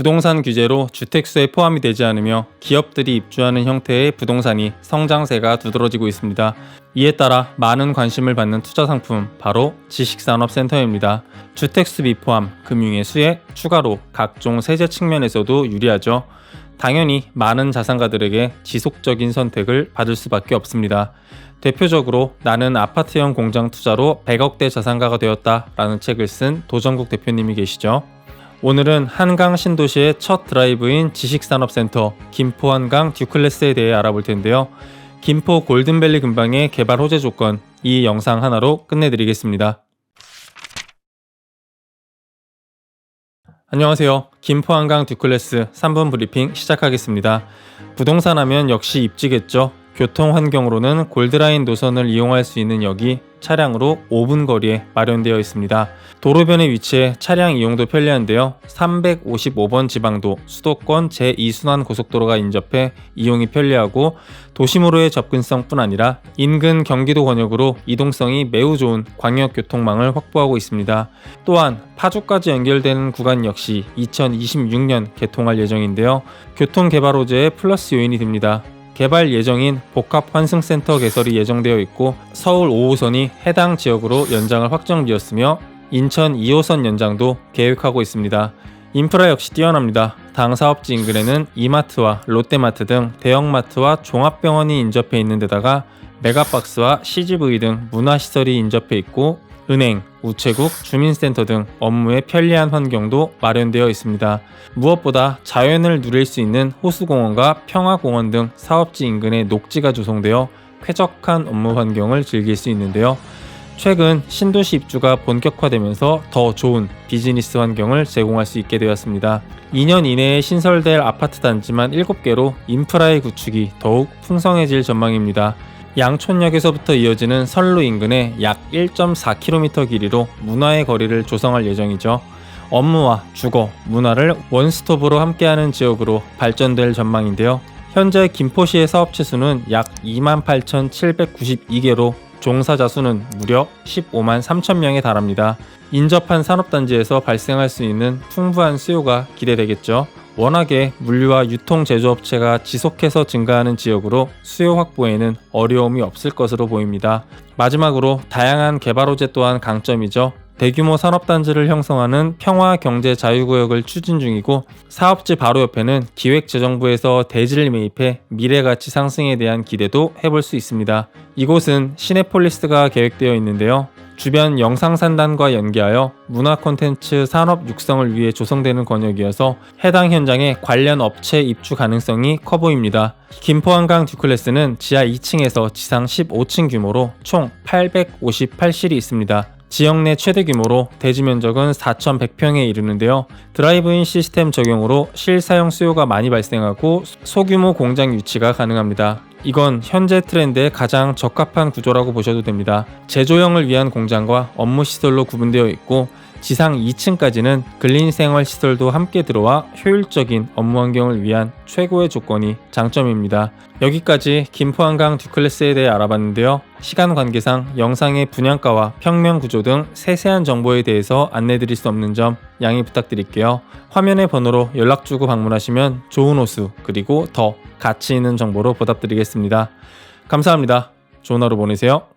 부동산 규제로 주택수에 포함이 되지 않으며 기업들이 입주하는 형태의 부동산이 성장세가 두드러지고 있습니다. 이에 따라 많은 관심을 받는 투자 상품 바로 지식산업센터입니다. 주택수 비 포함 금융의 수에 추가로 각종 세제 측면에서도 유리하죠. 당연히 많은 자산가들에게 지속적인 선택을 받을 수밖에 없습니다. 대표적으로 나는 아파트형 공장 투자로 100억대 자산가가 되었다라는 책을 쓴 도정국 대표님이 계시죠. 오늘은 한강 신도시의 첫 드라이브인 지식산업센터 김포 한강 듀클래스에 대해 알아볼 텐데요. 김포 골든밸리 근방의 개발 호재 조건 이 영상 하나로 끝내드리겠습니다. 안녕하세요. 김포 한강 듀클래스 3분 브리핑 시작하겠습니다. 부동산 하면 역시 입지겠죠. 교통 환경으로는 골드라인 노선을 이용할 수 있는 역이 차량으로 5분 거리에 마련되어 있습니다. 도로변에 위치해 차량 이용도 편리한데요. 355번 지방도 수도권 제2순환 고속도로가 인접해 이용이 편리하고 도심으로의 접근성뿐 아니라 인근 경기도 권역으로 이동성이 매우 좋은 광역교통망을 확보하고 있습니다. 또한 파주까지 연결되는 구간 역시 2026년 개통할 예정인데요. 교통개발 호재의 플러스 요인이 됩니다. 개발 예정인 복합환승센터 개설이 예정되어 있고 서울 5호선이 해당 지역으로 연장을 확정되었으며 인천 2호선 연장도 계획하고 있습니다. 인프라 역시 뛰어납니다. 당 사업지 인근에는 이마트와 롯데마트 등 대형마트와 종합병원이 인접해 있는 데다가 메가박스와 CGV 등 문화시설이 인접해 있고 은행, 우체국, 주민센터 등 업무에 편리한 환경도 마련되어 있습니다. 무엇보다 자연을 누릴 수 있는 호수공원과 평화공원 등 사업지 인근에 녹지가 조성되어 쾌적한 업무 환경을 즐길 수 있는데요. 최근 신도시 입주가 본격화되면서 더 좋은 비즈니스 환경을 제공할 수 있게 되었습니다. 2년 이내에 신설될 아파트 단지만 7개로 인프라의 구축이 더욱 풍성해질 전망입니다. 양촌역에서부터 이어지는 선로 인근에 약 1.4km 길이로 문화의 거리를 조성할 예정이죠. 업무와 주거, 문화를 원스톱으로 함께하는 지역으로 발전될 전망인데요. 현재 김포시의 사업체 수는 약 28,792개로 종사자 수는 무려 15만 3천 명에 달합니다. 인접한 산업단지에서 발생할 수 있는 풍부한 수요가 기대되겠죠. 워낙에 물류와 유통 제조업체가 지속해서 증가하는 지역으로 수요 확보에는 어려움이 없을 것으로 보입니다. 마지막으로 다양한 개발 호재 또한 강점이죠. 대규모 산업단지를 형성하는 평화경제자유구역을 추진 중이고 사업지 바로 옆에는 기획재정부에서 대지를 매입해 미래가치 상승에 대한 기대도 해볼 수 있습니다. 이곳은 시네폴리스가 계획되어 있는데요. 주변 영상 산단과 연계하여 문화 콘텐츠 산업 육성을 위해 조성되는 권역이어서 해당 현장에 관련 업체 입주 가능성이 커 보입니다. 김포한강 듀클래스는 지하 2층에서 지상 15층 규모로 총 858실이 있습니다. 지역 내 최대 규모로 대지 면적은 4,100평에 이르는데요. 드라이브인 시스템 적용으로 실사용 수요가 많이 발생하고 소규모 공장 유치가 가능합니다. 이건 현재 트렌드에 가장 적합한 구조라고 보셔도 됩니다. 제조형을 위한 공장과 업무 시설로 구분되어 있고 지상 2층까지는 근린 생활 시설도 함께 들어와 효율적인 업무 환경을 위한 최고의 조건이 장점입니다. 여기까지 김포한강 듀클래스에 대해 알아봤는데요. 시간 관계상 영상의 분양가와 평면 구조 등 세세한 정보에 대해서 안내드릴 수 없는 점 양해 부탁드릴게요. 화면의 번호로 연락 주고 방문하시면 좋은 호수 그리고 더 가치 있는 정보로 보답드리겠습니다. 감사합니다. 좋은 하루 보내세요.